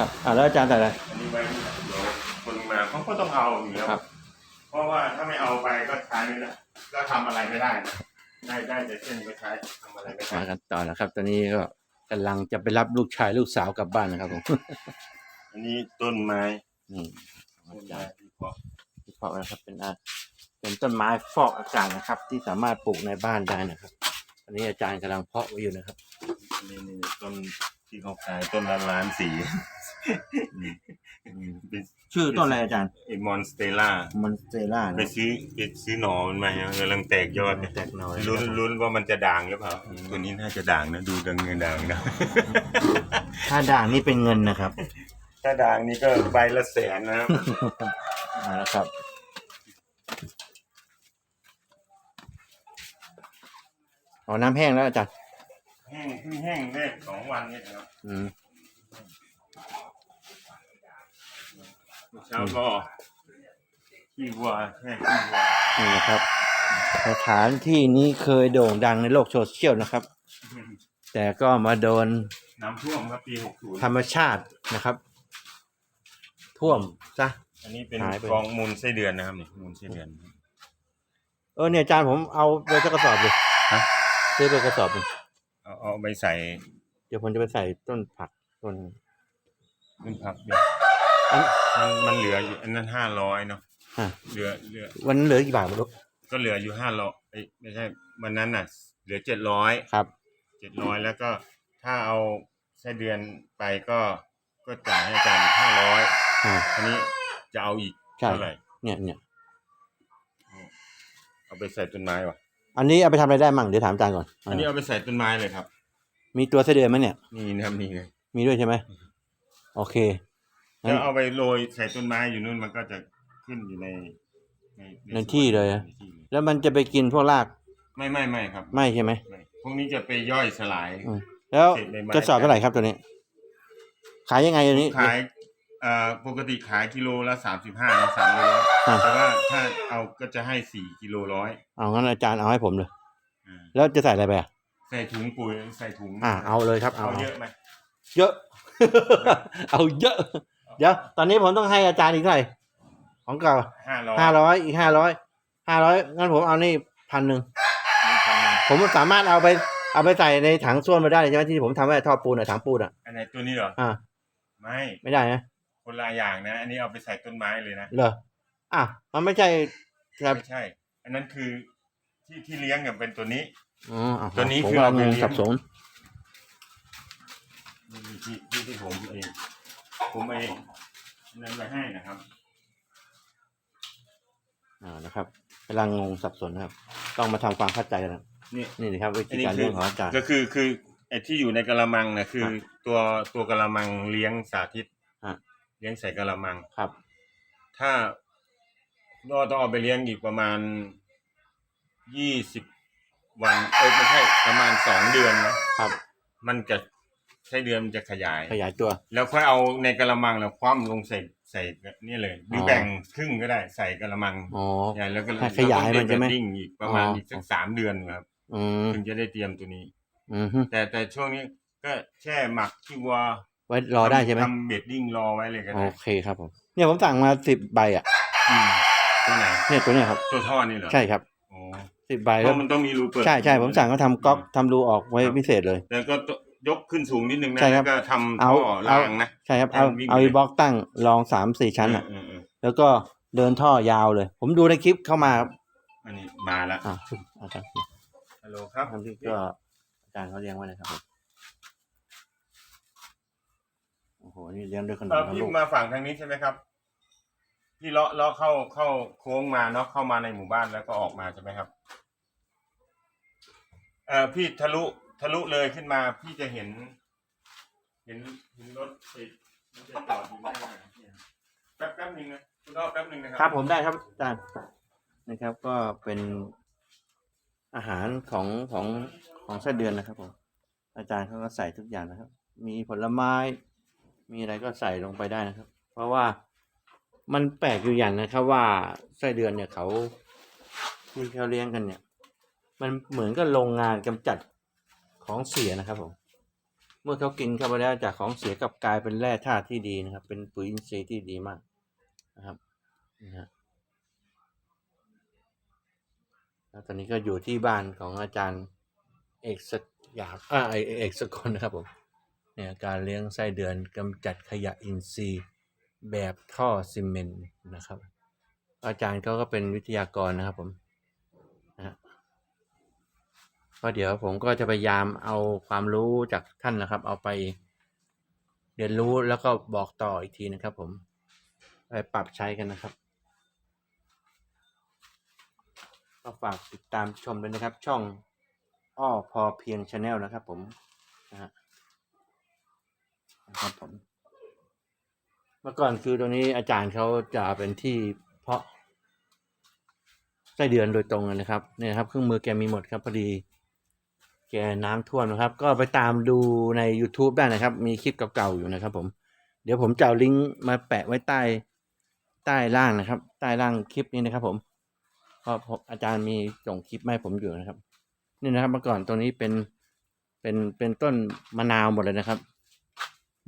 ครับอ่าแล้วอาจารย์ใส่อะไร อันนี้ไว้นี่เดี๋ยวคนมาเขาก็ต้องเอาอยู่แล้วครับ เพราะว่าถ้าไม่เอาไปก็ใช้ไม่ได้ก็ทำอะไรไม่ได้นะได้ได้แต่เส้นก็ใช้ทำอะไรไม่ได้ มากันต่อนะครับ ตอนนี้ก็กำลังจะไปรับลูกชายลูกสาวกลับบ้านนะครับผม อันนี้ต้นไม้นี่ต้นไม้ที่เพาะที่เพาะนะครับเป็นอาเป็นต้นไม้ฟอกอากาศนะครับ ที่สามารถปลูกในบ้านได้นะครับ อันนี้อาจารย์กำลังเพาะไว้อยู่นะครับอันนี้นี่ต้น ที่เขาขายต้นละล้านสี่เป็นชื่อต้นอะไรอาจารย์ไอมอนสเตล่ามอนสเตล่าไปซื้อไปซื้อหนอมันมาเนี่ยกำลังแตกยอดเนี่ยแตกหน่อยลุ้นลุ้นว่ามันจะด่างหรือเปล่าตัวนี้น่าจะด่างนะดูดังเงินด่างนะ ถ้าด่างนี่เป็นเงินนะครับถ้าด่างนี่ก็ใบละแสนนะครับ มาแล้วครับอ๋อน้ำแห้งแล้วอาจารย์ แห้งเพิ่งแห้งได้สองวันนี่นะครับอืมเช้าก็ขี้วัวแห้งขี้วัวนี่นะครับสถานที่นี้เคยโด่งดังในโลกโซเชียลนะครับ แต่ก็มาโดนน้ำท่วมครับปีหกศูนย์ธรรมชาตินะครับ ท่วมซะ อันนี้เป็นหายไป กองมูลไส้เดือนนะครับนี่มูลไส้เดือน เออเนี่ยอาจารย์ผมเอาไปสักกระสอบเลยฮะ ซื้อไปกระสอบหนึ่ง เอาเอาไปใส่เดี๋ยวผมจะไปใส่ต้นผักต้นขึ้นพักเดียวอันมันมันเหลืออยู่อันนั้นห้าร้อยเนาะอะเหลือเหลือ วันนั้นเหลือกี่บาทไม่รู้ก็เหลืออยู่ห้าร้อยไม่ใช่วันนั้นน่ะ เหลือเจ็ดร้อยครับ เจ็ดร้อยแล้วก็ถ้าเอาไส้เดือนไปก็ก็จ่ายให้อาจารย์อีกห้าร้อยอ่า อันนี้จะเอาอีกใช่ เท่าไหร่เนี่ยเนี่ยเอาไปใส่ต้นไม้วะ อันนี้เอาไปทำอะไรได้มั่งเดี๋ยวถามอาจารย์ก่อนอันนี้เอาไปใส่ต้นไม้เลยครับ มีตัวไส้เดือนไหมเนี่ย นี่นะครับนี่เลยมีด้วยใช่ไหมโอเคงั้น แล้วเอาไปโรยใส่ต้นไม้อยู่นู่นมันก็จะขึ้นอยู่ในในที่เลยอะ ในที่เลยแล้วมันจะไปกินพวกรากไม่ไม่ไม่ครับไม่ใช่ไหมไม่พวกนี้จะไปย่อยสลาย อืมแล้วเศษใบไม้ กระสอบเท่าไหร่ครับตัวนี้ ขายยังไงตัวนี้ ขาย เอ่อปกติขายกิโลละสามสิบห้าสามโลร้อยอ่าแต่ว่าถ้าเอาก็จะให้สี่กิโลร้อยเอางั้นอาจารย์เอาให้ผมเลย อ่าแล้วจะใส่อะไรไปอะใส่ถุงปุ๋ยใส่ถุงอ่าเอาเลยครับเอาเอาเอาเยอะไหมเยอะ เอาเยอะ เดี๋ยวตอนนี้ผมต้องให้อาจารย์อีกเท่าไหร่ของเก่าห้าร้อยห้าร้อยอีกห้าร้อยห้าร้อยงั้นผมเอานี่พันหนึ่งมีพันหนึ่งผมสามารถเอาไปเอาไปใส่ในถังส้วมมาได้เลยใช่ไหมที่ผมทำไว้ท่อปูนอะถังปูนอะอันไหนตัวนี้เหรอ อ่าไม่ไม่ได้นะ คนละอย่างนะ อันนี้เอาไปใส่ต้นไม้เลยนะเหรออะมันไม่ใช่ครับไม่ใช่ อันนั้นคือที่ที่เลี้ยงเนี่ยเป็นตัวนี้ อ๋ออะตัวนี้ผมคือกำลัเอางไปงงเลี้ยง สับสนนี่ที่ที่ที่ผมเองผมเองนั้นไปให้นะครับ อ่านะครับกำลังงงสับสนนะครับ ต้องมาทำความเข้าใจกันนะนี่ นี่นะครับวิอัธีนนี้การคืเลี้อยงของอาจารย์ ก็คือคือไอ้ที่อยู่ในกระมังนะคือครับตัวตัวกระมังเลี้ยงสาธิตฮะ เลี้ยงใส่กระมัง ครับ ถ้าก็ต้องเอาไปเลี้ยงอีกประมาณยี่สิบวัน เออไม่ใช่ประมาณสองเดือนนะครับ มันจะใช้เดือนมันจะขยาย ขยายตัว แล้วค่อยเอาในกระมังแล้วคว่ำลงใส่ใส่นี่เลยหรือออแบ่งครึ่งก็ได้ใส่กระมังอ๋อ ใหญ่แล้วก็ให้ขยายมันใช่ไหมแล้วก็เด็ดดิ้งอีกประมาณอ๋ออี อีกสักสามเดือนครับอืมถึงจะได้เตรียมตัวนี้ อืมฮึแต่แต่ช่วงนี้ก็แช่หมักที่วัว ไว้รอได้ใช่ไหมทำเบดดิ้งรอไว้เลยก็โอได้เคครับผมเนี่ยผมสั่งมาสิบใบอะอืมตัวไหนเนี่ยตัวเนี้ยครับ ตัวท่อนี่เหรอใช่ครับโอ้สิบใบเพแล้วราะมันต้องมีรูเปิดใช่ใช่ผมสั่งเขาทำก๊อกทำรูออกไว้พิเศษเลย แล้วก็ยกขึ้นสูงนิดนึงนะใช่ครับแล้วก็ทำเอาท่อเอารางนะใช่ครับเอาวิ่งเอาไปเลยอีบล็อกตั้งรองสามสี่ชั้นอะเออเออแล้วก็เดินท่อยาวเลย ผมดูในคลิปเข้ามาครับอันนี้มาละอ่าอาจารย์ฮัลโหลครับทำที่ก็อาจารย์เขาเลี้ยงไว้นะครับผมโอ้โหนี่เลี้ยงด้วยขนเอมอทั้งพี่ลูกมาฝั่งทางนี้ใช่ไหมครับ พี่เลาะเลาะเข้าเข้าโค้งมาเนาะเข้ามาในหมู่บ้านแล้วก็ออกมาใช่ไหมครับ เออพี่ทะลุทะลุเลยขึ้นมา พี่จะเห็น เห็นเห็นรถติดมันจะจอดอยู่ไม่ได้เนี่ยแป๊บแป๊บหนึ่งนะคุณรอแป๊บหนึ่งนะครัครับผมได้ครับอาจารย์นะครับ ก็เป็นอาหารของของของไส้เดือนนะครับผมอาจารย์เขาก็ใส่ทุกอย่างนะครับ มีผลไม้ มีอะไรก็ใส่ลงไปได้นะครับ เพราะว่ามันแปลกอยู่อย่างนะครับว่าไส้เดือนเนี่ยเขาที่เขาเลี้ยงกันเนี่ย มันเหมือนกับโรงงานกำจัดของเสียนะครับผมเมื่อเขากินเข้าไปแล้วจากของเสียกับกลายเป็นแร่ธาตุที่ดีนะครับ เป็นปุ๋ยอินทรีย์ที่ดีมากนะครับนะฮะแล้วตอนนี้ก็อยู่ที่บ้านของอาจารย์เอกสยามอ่าเอเอกสกลนะครับผม เนี่ยการเลี้ยงไส้เดือนกำจัดขยะอินทรีย์แบบท่อซีเมนต์นะครับ อาจารย์เขาก็เป็นวิทยากรนะครับผมนะฮะก็เดี๋ยวผมก็จะพยายามเอาความรู้จากท่านนะครับ เอาไปเรียนรู้แล้วก็บอกต่ออีกทีนะครับ ผมไปปรับใช้กันนะครับก็ฝากติดตามชมด้วยนะครับ ช่องอ้อพอเพียงชาแนลนะครับผมนะฮะ นะครับผม เมื่อก่อนคือตรงนี้อาจารย์เขาจะเป็นที่เพาะไส้เดือนโดยตรงนะครับเนี่ยครับ เครื่องมือแกมีหมดครับพอดี แกน้ำท่วมนะครับ ก็ไปตามดูใน YouTube ได้นะครับ มีคลิปเก่าๆอยู่นะครับ ผมเดี๋ยวผมจะเอาลิงก์มาแปะไว้ใต้ใต้ล่างนะครับ ใต้ล่างคลิปนี้นะครับ ผมเพราะอาจารย์มีส่งคลิปมาให้ผมอยู่นะครับ นี่นะครับเมื่อก่อนตรงนี้เป็นเป็นเป็นต้นมะนาวหมดเลยนะครับ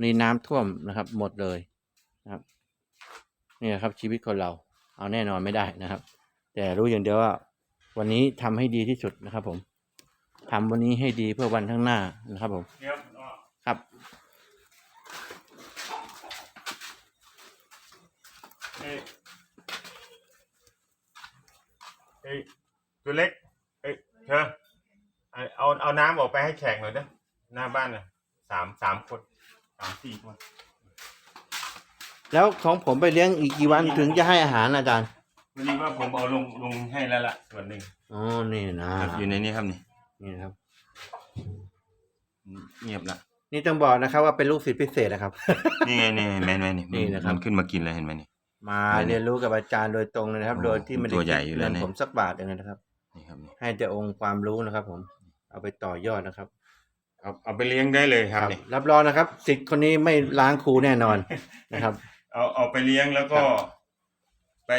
นี่น้ำท่วมนะครับ หมดเลยนะครับนี่ครับชีวิตคนเรา เอาแน่นอนไม่ได้นะครับ แต่รู้อย่างเดียวว่า วันนี้ทำให้ดีที่สุดนะครับ ผมทำวันนี้ให้ดีเพื่อวันข้างหน้านะครับ ผมครับเอ้ยเอ้ยตัวเล็กเอ้ยเธอเอาเอาเอาน้ำออกไปให้แขกหน่อยเด้อหน้าบ้านน่ะสามสามคน สามสี่คนแล้วของผมไปเลี้ยงอีกกี่วันถึงจะให้อาหารอาจารย์วันนี้ว่าผมเอาลงลงให้แล้วล่ะส่วนหนึ่งอ๋อนี่นะอยู่ในนี้ครับนี่นี่นะครับ เงียบละนี่ต้องบอกนะครับว่าเป็นลูกศิษย์พิเศษนะครับ นี่ไงนี่แม่นไหมนี่นี่นะครับมันขึ้นมากินแล้วเห็นไหมนี่มาอันนี้เรียนรู้กับอาจารย์โดยตรงเลยนะครับโอ้โดยที่ไม่ได้ตัวใหญ่อยู่แล้วเงินเนี่ยผมสักบาทเองนะครับนี่ครับนี่ให้แต่องค์ความรู้นะครับ ผม เอาไปต่อยอดนะครับ เอาเอาไปเลี้ยงได้เลยครับนี่รับรองนะครับศิษย์คนนี้ไม่ล้างครูแน่นอนนะครับ เอาเอาไปเลี้ยงแล้วก็ครับไป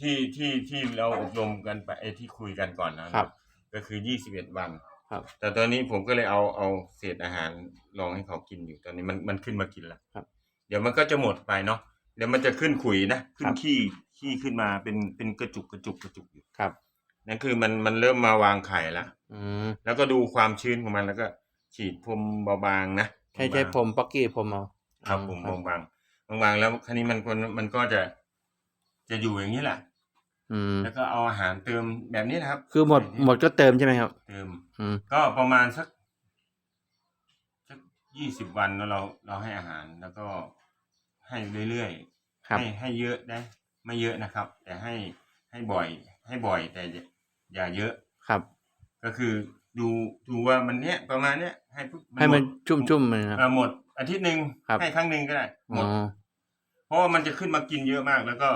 ที่ที่ที่เราอบรมกันไปไอ้ที่คุยกันก่อนนะครับ ก็คือยี่สิบเอ็ดวันครับ แต่ตอนนี้ผมก็เลยเอาเอาเศษอาหารลองให้เขากินอยู่ตอนนี้มันมันขึ้นมากินแล้วครับ เดี๋ยวมันก็จะหมดไปเนาะเดี๋ยวมันจะขึ้นขุยนะขึ้คนรับขี้ขี้ขึ้นมาเป็นเป็นกระจุกกระจุกกระจุกอยู่ครับนั่นคือมันมันเริ่มมาวางไข่ละอืมแล้วก็ดูความชื้นของมันแล้วก็ ฉีดพรมบางๆนะใช่ใช่ผมปักกี้ผมเอาครับผมบางๆบางๆแล้วคราวนี้มันคนมันก็จะจะอยู่อย่างนี้แหละอืมแล้วก็เอาอาหารเติมแบบนี้นะครับ คือหมดหมดก็เติมใช่ไหมครับ เติม อืมก็ประมาณสักสักยี่สิบวันแล้วเราเราให้อาหารแล้วก็ให้เรื่อยๆครับให้ให้เยอะได้ไม่เยอะนะครับ แต่ให้ให้บ่อย ให้บ่อยแต่อย่าอย่าเยอะครับ ก็คือ ดูดูว่ามันเนี้ยประมาณเนี้ยให้ปุ๊บให้มันหดชุ่มๆเลยนะเอ่อหมดอาทิตย์หนึ่งครับให้ครั้งหนึ่งก็ได้หมอ๋ดอเพราะว่ามันจะขึ้นมากินเยอะมากแล้วก็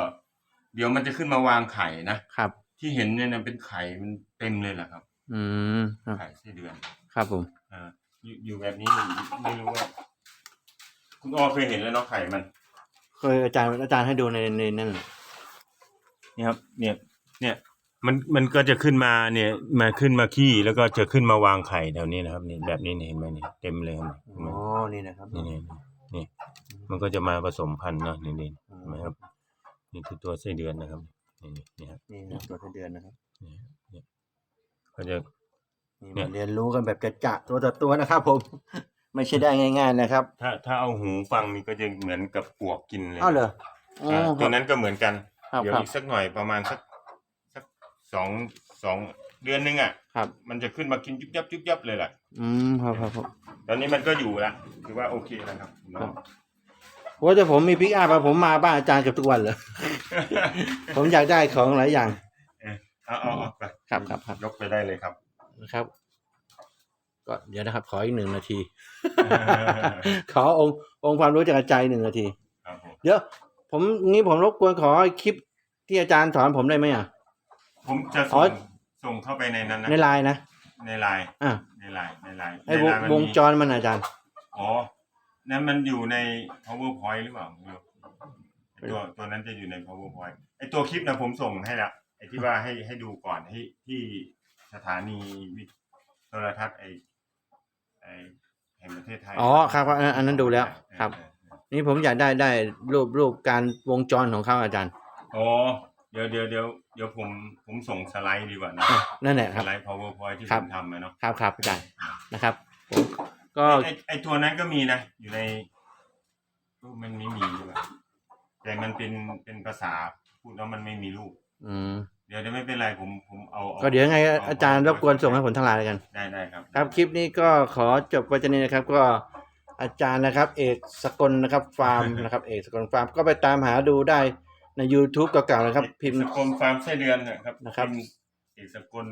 เดี๋ยวมันจะขึ้นมาวางไข่นะครับ ที่เห็นเนี่ยนะเป็นไข่มันเต็มเลยแหละครับ อืมครับไข่ไส้เดือน ครับผมอ่าอยู่อยู่แบบนี้ไม่รู้ว่าคุณอ้อเคยเห็นแล้วเนาะไข่มัน เคยอาจารย์อาจารย์ให้ดูในในนั่นเนี่ยครับ เนี่ย เนี่ย มันมันก็จะขึ้นมาเนี่ยมาขึ้นมาขี้แล้วก็จะขึ้นมาวางไข่แถวนี้นะครับนี่แบบนี้เนี่ยเห็นไหมนี่เต็มเลยครับเห็นไหมอ๋อนี่นะครับนี่นี่นี่มันก็จะมาผสมพันธุ์เนาะนี่นี่เห็นไหมครับ นี่คือตัวไส้เดือนนะครับนี่นี่นี่ครับนี่นะตัวไส้เดือนนะครับนี่นี่ก็จะนี่เนี่ยมาเรียนรู้กันแบบจะจะตัวต่อตัวนะครับ ผม ไม่ใช่ได้ง่าย ๆนะครับ ถ้าถ้าเอาหูฟังนี่ก็จะเหมือนกับปวกกินเลยอ้าวเหรออ๋ออ่าคตัรัวบนั้นก็เหมือนกันครับเดี๋ยวครับอีกสักหน่อยประมาณสักสัก สองสองเดือนหนึงอะ ครับ มันจะขึ้นมากินยุบยับยุบยับเลยล่ะอืมครับครับครับตอนนี้มันก็อยู่ละถือว่าโอเคแล้วครับเนาะ ว่าแต่ผมมีพิกอัพอะผมมาบ้านอาจารย์เกือบทุกวันเลย ผมอยากได้ของหลายอย่าง เอาเอาเอาไปครับครับครับ ยกไปได้เลยครับ นะครับ ก็เดี๋ยวนะครับ ขออีกหนึ่งนาที ขอองค์องค์ความรู้จากอาจารย์หนึ่งนาที ครับผมเดี๋ยว ผมงี้ผมรบกวนขอคลิปที่อาจารย์สอนผมได้ไหมอะ ผมจะอ๋ส่อ งส่งเข้าไปในนั้นนะในไลน์นะในไลน์อะในไลน์ในไลน์ไอ้วงในลน์มันวงมีจรมันอะอาจารย์ อ๋อนั่นมันอยู่ใน powerpoint หรือเปล่าไม่รู้ไอ้ตัวตัวนั้นจะอยู่ใน powerpoint ไอตัวคลิปนะผมส่งให้ละไอที่ว่าให้ให้ดูก่อนที่ที่สถานีวิทโทรทัศน์ไอไอแห่งประเทศไทยอ๋อครับอันนั้นอันนั้นดูแล้วครับเออเออ นี่ผมอยากได้ได้รูปรูปการวงจรของเขาอาจารย์ อ๋อ เดี๋ยวเดี๋ยวเดี๋ยวเดี๋ยวผมผมส่งสไลด์ดีกว่านะอะนั่นแหละคสรับ ไลด์ powerpoint ที่ครัผบ มทำมาเนาะครับครับอาจารย์นะครับผมก็ไอไอตัวนั้นก็มีนะ อยู่ในรูปมันไม่มีดีกว่าแต่มันเป็นเป็นภาษาพูดแล้วมันไม่มีรูป อืมเดี๋ยวเดี๋ยวไม่เป็นไรผมผมเอาอาก็เดี๋ยวยังไงเอาจารย์รบกวนส่งให้ผมทางไลน์แล้วกัน ได้ได้ครับ ครับคลิปนี้ก็ขอจบไว้ที่นี้นะครับก็อาจารย์นะครับ เอกสกลนะครับฟาร์มนะครับ เอกสกลฟาร์มก็ไปตามหาดูได้ ใน YouTube เก่าๆนะครับ พิมพ์ เอกสกลฟาร์มไส้เดือนนะครับนะครับ พิมพ์เอกสกล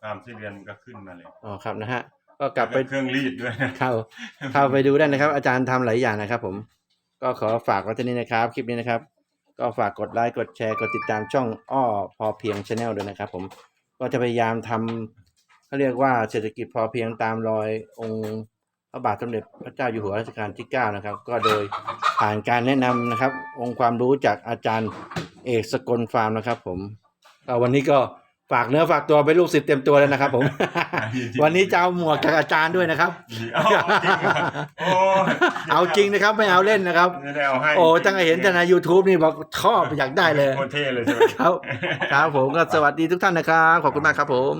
ฟาร์มไส้เดือนก็ขึ้นมาเลยอ๋อครับนะฮะก็กลับไป แล้วเครื่องรีดด้วยนะ เข้าเข้าไปดูได้นะครับ อาจารย์ทำหลายอย่างนะครับ ผม ก็ขอฝากไว้ที่นี้นะครับ คลิปนี้นะครับ ก็ฝากกดไลค์กดแชร์กดติดตามช่องอ้อพอเพียงชาแนลด้วยนะครับ ผมก็จะพยายามทำเขาเรียกว่าเศรษฐกิจพอเพียงตามรอยองค์พระบาทสมเด็จพระเจ้าอยู่หัวรัชกาลที่ 9 นะครับ ก็โดย ผ่านการแนะนำนะครับ องค์ความรู้จากอาจารย์เอกสกลฟาร์มนะครับ ผมก็วันนี้ก็ฝากเนื้อฝากตัวไปนลูกศิษย์เต็มตัวแล้วนะครับ ผม วันนี้จะเอาหมวกจากอาจารย์ด้วยนะครับ เอาจริงเหรอโอ้เอาจริงนะครับไม่เอาเล่นนะครับ ไม่ได้เอาให้โอ้ตั้งแต่เห็นแต่ใน YouTube นี่บอกชอบอยากได้เลย โคตรเท่เลยใช่ไหม ครับ ครับผมก็สวัสดีทุกท่านนะครับ ขอบคุณมากครับผม